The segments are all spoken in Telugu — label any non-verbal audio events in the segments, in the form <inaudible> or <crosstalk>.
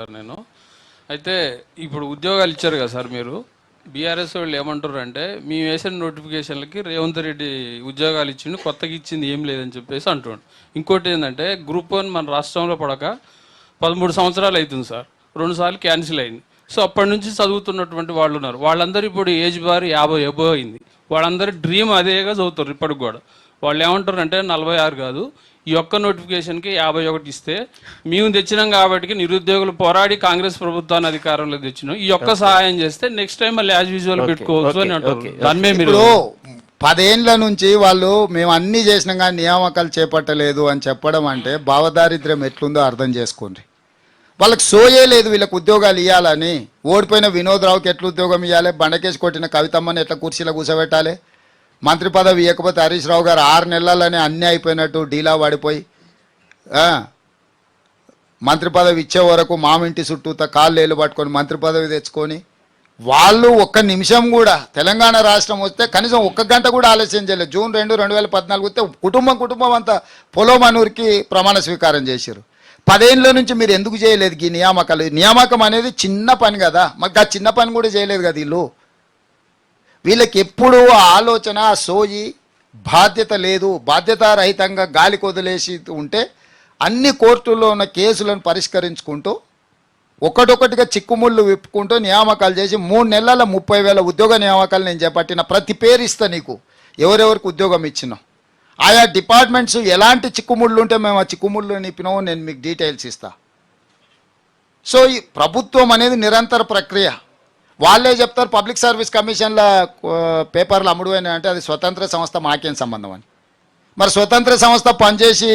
సార్ నేను. అయితే ఇప్పుడు ఉద్యోగాలు ఇచ్చారు కదా సార్ మీరు. బీఆర్ఎస్ వాళ్ళు ఏమంటారు అంటే మేము వేసిన నోటిఫికేషన్లకి రేవంత్ రెడ్డి ఉద్యోగాలు ఇచ్చిండు కొత్తగా ఇచ్చింది ఏం లేదని చెప్పేసి అంటుండు. ఇంకోటి ఏంటంటే గ్రూప్ వన్ మన రాష్ట్రంలో పడక పదమూడు సంవత్సరాలు అవుతుంది సార్. రెండు సార్లు క్యాన్సిల్ అయింది. సో అప్పటి నుంచి చదువుతున్నటువంటి వాళ్ళు ఉన్నారు. వాళ్ళందరూ ఇప్పుడు ఏజ్ బార్ యాభై ఎబో అయింది. వాళ్ళందరూ డ్రీమ్ అదేగా చదువుతారు ఇప్పటికి కూడా. వాళ్ళు ఏమంటారు అంటే నలభై ఆరు కాదు ఈ ఒక్క నోటిఫికేషన్కి యాభై ఒకటి ఇస్తే మేము తెచ్చినాం కాబట్టి నిరుద్యోగులు పోరాడి కాంగ్రెస్ ప్రభుత్వాన్ని అధికారంలో తెచ్చినాం. ఈ ఒక్క సహాయం చేస్తే నెక్స్ట్ టైం మళ్ళీ యాజ్ యూజువల్ పెట్టుకోవచ్చు అని అంటారు దాని మీరు పదేండ్ల నుంచి వాళ్ళు మేము అన్ని చేసినాం కానీ నియామకాలు చేపట్టలేదు అని చెప్పడం అంటే భావదారిద్ర్యం ఎట్లుందో అర్థం చేసుకోండి. వాళ్ళకి సోయే లేదు వీళ్ళకి ఉద్యోగాలు ఇవ్వాలని ఓడిపోయిన వినోద్ రావుకి ఎట్లా ఉద్యోగం ఇవ్వాలి బండకేసి కొట్టిన కవితమ్మని ఎట్లా కుర్చీలో కూర్చోబెట్టాలి? మంత్రి పదవి ఇవ్వకపోతే హరీష్ రావు గారు ఆరు నెలలనే అన్నీ అయిపోయినట్టు డీలా పడిపోయి మంత్రి పదవి ఇచ్చే వరకు మామింటి చుట్టూత కాళ్ళు ఏళ్ళు పట్టుకొని మంత్రి పదవి తెచ్చుకొని వాళ్ళు ఒక్క నిమిషం కూడా తెలంగాణ రాష్ట్రం వస్తే కనీసం ఒక్క గంట కూడా ఆలస్యం చేయలేదు. జూన్ రెండు రెండు వేల పద్నాలుగు వస్తే కుటుంబం కుటుంబం అంతా పొలోమనూరికి ప్రమాణ స్వీకారం చేశారు పదేళ్ళ నుంచి మీరు ఎందుకు చేయలేదు ఈ నియామకాలు? నియామకం అనేది చిన్న పని కదా. మాకు ఆ చిన్న పని కూడా చేయలేదు కదా వీళ్ళు. వీళ్ళకి ఎప్పుడూ ఆలోచన సోయి బాధ్యత లేదు. బాధ్యతారహితంగా గాలి కొదిలేసి ఉంటే అన్ని కోర్టుల్లో ఉన్న కేసులను పరిష్కరించుకుంటూ ఒకటొకటిగా చిక్కుముళ్ళు విప్పుకుంటూ నియామకాలు చేసి మూడు నెలల ముప్పై వేల ఉద్యోగ నియామకాలు నేను చేపట్టిన ప్రతి పేరు ఇస్తా నీకు. ఎవరెవరికి ఉద్యోగం ఇచ్చినాం. ఆయా డిపార్ట్మెంట్స్ ఎలాంటి చిక్కుముళ్ళు ఉంటే మేము ఆ చిక్కుముళ్ళు నిప్పినామో నేను మీకు డీటెయిల్స్ ఇస్తా. సో ఈ ప్రభుత్వం అనేది నిరంతర ప్రక్రియ. వాళ్ళే చెప్తారు పబ్లిక్ సర్వీస్ కమిషన్ల పేపర్లు అమ్ముడు అని అంటే అది స్వతంత్ర సంస్థ మాకేం సంబంధం అని. మరి స్వతంత్ర సంస్థ పనిచేసి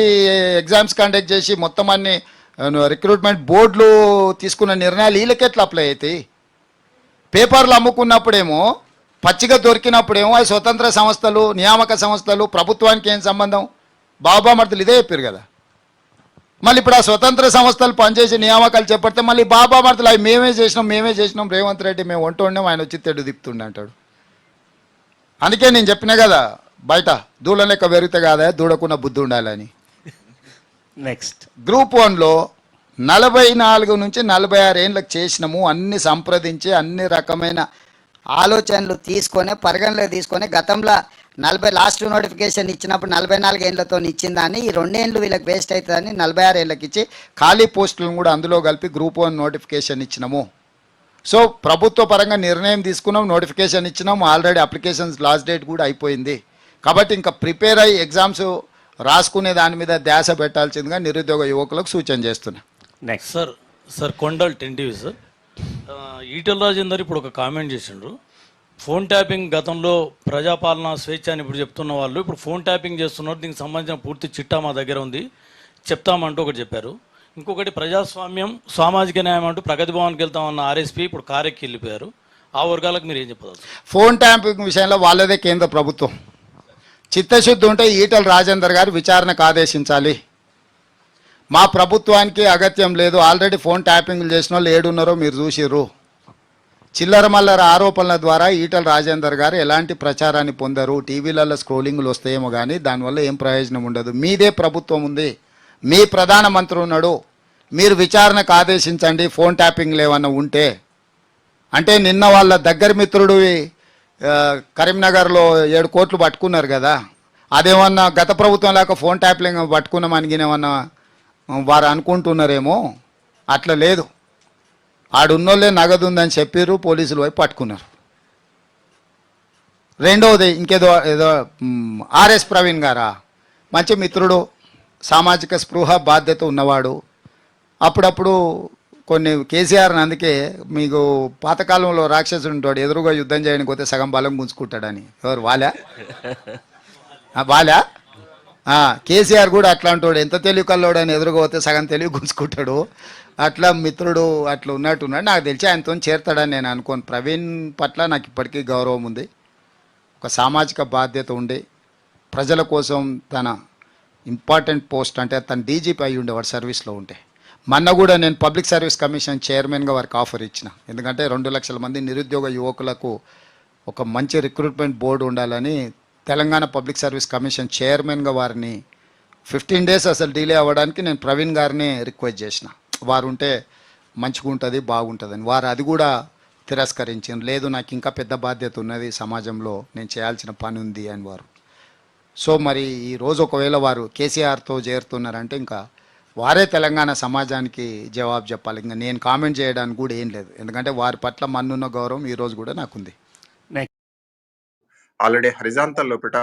ఎగ్జామ్స్ కండక్ట్ చేసి మొత్తం అన్ని రిక్రూట్మెంట్ బోర్డులు తీసుకున్న నిర్ణయాలు వీళ్ళకి ఎట్లా అప్లై అవుతాయి? పేపర్లు అమ్ముకున్నప్పుడేమో పచ్చిగా దొరికినప్పుడేమో అవి స్వతంత్ర సంస్థలు నియామక సంస్థలు ప్రభుత్వానికి ఏం సంబంధం? బాబా మర్దలు ఇదే చెప్పారు కదా. మళ్ళీ ఇప్పుడు ఆ స్వతంత్ర సంస్థలు పనిచేసి నియామకాలు చేపడితే మళ్ళీ బాబా మర్దులు అవి మేమే చేసినాం మేమే చేసినాం రేవంత్ రెడ్డి మేము వంట వండాం ఆయన వచ్చి తెడ్డు తిప్పుతుండే అంటాడు. అందుకే నేను చెప్పిన కదా బయట దూడ లెక్క పెరిగితే కాదా దూడకున్న బుద్ధి ఉండాలని. నెక్స్ట్ గ్రూప్ వన్లో నలభై నాలుగు నుంచి నలభై ఆరు ఏళ్ళకి చేసినాము అన్ని సంప్రదించి అన్ని రకమైన ఆలోచనలు తీసుకొని పరిగణలోకి తీసుకొని గతంలో నలభై లాస్ట్ నోటిఫికేషన్ ఇచ్చినప్పుడు నలభై నాలుగు ఏళ్ళతో ఇచ్చిన దాన్ని ఈ రెండేళ్ళు వీళ్ళకి వేస్ట్ అవుతుందని నలభై ఆరు ఏళ్ళకి ఇచ్చి ఖాళీ పోస్టులను కూడా అందులో కలిపి గ్రూప్ వన్ నోటిఫికేషన్ ఇచ్చినాము. సో ప్రభుత్వ పరంగా నిర్ణయం తీసుకున్నాం నోటిఫికేషన్ ఇచ్చినాం ఆల్రెడీ అప్లికేషన్స్ లాస్ట్ డేట్ కూడా అయిపోయింది. కాబట్టి ఇంకా ప్రిపేర్ అయ్యి ఎగ్జామ్స్ రాసుకునే దాని మీద ధ్యాస పెట్టాల్సిందిగా నిరుద్యోగ యువకులకు సూచన చేస్తున్నా. Next sir sir Kondal ten TV sir Eatala Rajender ఇప్పుడు ఒక కామెంట్ చేసిండ్రు. ఫోన్ ట్యాపింగ్ గతంలో ప్రజాపాలన స్వేచ్ఛ అని ఇప్పుడు చెప్తున్న వాళ్ళు ఇప్పుడు ఫోన్ ట్యాపింగ్ చేస్తున్నారు దీనికి సంబంధించిన పూర్తి చిట్టా మా దగ్గర ఉంది. చెప్తామంటూ ఒకటి చెప్పారు. ఇంకొకటి ప్రజాస్వామ్యం సామాజిక న్యాయం అంటూ ప్రగతి భవన్కి వెళ్తామన్న ఆర్ఎస్పీ ఇప్పుడు కారెక్కి వెళ్ళిపోయారు. ఆ వర్గాలకు మీరు ఏం చెప్పదు ఫోన్ ట్యాంపింగ్ విషయంలో వాళ్ళదే కేంద్ర ప్రభుత్వం. చిత్తశుద్ధి ఉంటే ఈటల రాజేందర్ గారు విచారణకు ఆదేశించాలి. మా ప్రభుత్వానికి అగత్యం లేదు. ఆల్రెడీ ఫోన్ ట్యాపింగ్లు చేసిన వాళ్ళు ఏడున్నారో మీరు చూసిర్రు. చిల్లర మల్లర ఆరోపణల ద్వారా ఈటల రాజేందర్ గారు ఎలాంటి ప్రచారాన్ని పొందరు? టీవీలలో స్క్రోలింగ్లు వస్తాయేమో కానీ దానివల్ల ఏం ప్రయోజనం ఉండదు. మీదే ప్రభుత్వం ఉంది. మీ ప్రధానమంత్రి ఉన్నాడు. మీరు విచారణకు ఆదేశించండి. ఫోన్ ట్యాపింగ్లు ఏమన్నా ఉంటే. అంటే నిన్న వాళ్ళ దగ్గర మిత్రుడు కరీంనగర్లో ఏడు కోట్లు పట్టుకున్నారు కదా. అదేమన్నా గత ప్రభుత్వం లేక ఫోన్ ట్యాప్లింగ్ పట్టుకున్నాం ఏమన్నా వారు అనుకుంటున్నారేమో? అట్లా లేదు. ఆడున్నోళ్ళే నగదు ఉందని చెప్పారు పోలీసులు పోయి పట్టుకున్నారు. రెండవది ఇంకేదో ఏదో ఆర్ఎస్ ప్రవీణ్ గారా? మంచి మిత్రుడు సామాజిక స్పృహ బాధ్యత ఉన్నవాడు. అప్పుడప్పుడు కొన్ని కేసీఆర్ అందుకే మీకు పాతకాలంలో రాక్షసుడు ఉంటాడు ఎదురుగా యుద్ధం చేయడానికి పోతే సగం బలం గుంజుకుంటాడని. ఎవరు వాలా? <laughs> వాలా? ఆ, కేసీఆర్ కూడా అట్లాంటి వాడు ఎంత తెలివి కల్లోడు అని ఎదురుగా పోతే సగం తెలివి గుంజుకుంటాడు. అట్లా మిత్రుడు అట్లా ఉన్నట్టున్నాడు నాకు తెలిసి ఆయనతో చేరుతాడని నేను అనుకోను. ప్రవీణ్ పట్ల నాకు ఇప్పటికీ గౌరవం ఉంది. ఒక సామాజిక బాధ్యత ఉండి ప్రజల కోసం తన ఇంపార్టెంట్ పోస్ట్ అంటే తన డీజీపీ అయి ఉండేవాడు సర్వీస్లో ఉంటే. మొన్న కూడా నేను పబ్లిక్ సర్వీస్ కమిషన్ చైర్మన్గా వారికి ఆఫర్ ఇచ్చిన. ఎందుకంటే రెండు లక్షల మంది నిరుద్యోగ యువకులకు ఒక మంచి రిక్రూట్మెంట్ బోర్డు ఉండాలని తెలంగాణ పబ్లిక్ సర్వీస్ కమిషన్ చైర్మన్గా వారిని ఫిఫ్టీన్ డేస్ అసలు డిలే అవ్వడానికి నేను ప్రవీణ్ గారిని రిక్వెస్ట్ చేసిన. వారు ఉంటే మంచిగా ఉంటుంది బాగుంటుందని. వారు అది కూడా తిరస్కరించింది లేదు నాకు ఇంకా పెద్ద బాధ్యత ఉన్నది సమాజంలో నేను చేయాల్సిన పని ఉంది అని వారు. సో మరి ఈ రోజు ఒకవేళ వారు కేసీఆర్తో చేరుతున్నారంటే ఇంకా వారే తెలంగాణ సమాజానికి జవాబు చెప్పాలి. ఇంకా నేను కామెంట్ చేయడానికి కూడా ఏం లేదు. ఎందుకంటే వారి పట్ల మన్నున్న గౌరవం ఈ రోజు కూడా నాకుంది. ఆల్రెడీ హరిజాంతల్ లోపల